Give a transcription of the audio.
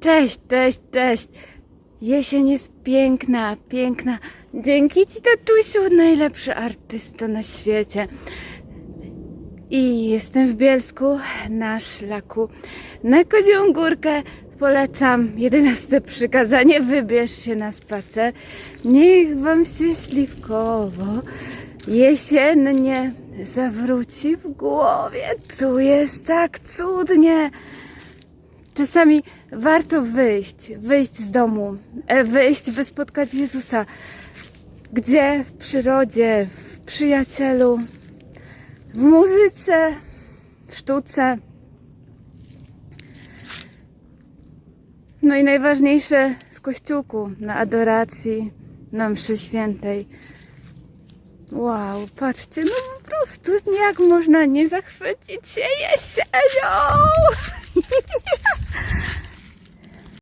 Cześć, cześć, cześć. Jesień jest piękna, piękna. Dzięki Ci, tatusiu, najlepszy artysta na świecie. I jestem w Bielsku na szlaku na Kozią Górkę. Polecam 11 przykazanie, wybierz się na spacer. Niech Wam się śliwkowo jesiennie zawróci w głowie. Tu jest tak cudnie. Czasami warto wyjść, wyjść z domu, e, wyjść, by spotkać Jezusa. Gdzie? W przyrodzie, w przyjacielu, w muzyce, w sztuce. No i najważniejsze w kościółku, na adoracji, na mszy świętej. Wow, patrzcie, no po prostu jak można nie zachwycić się jesienią!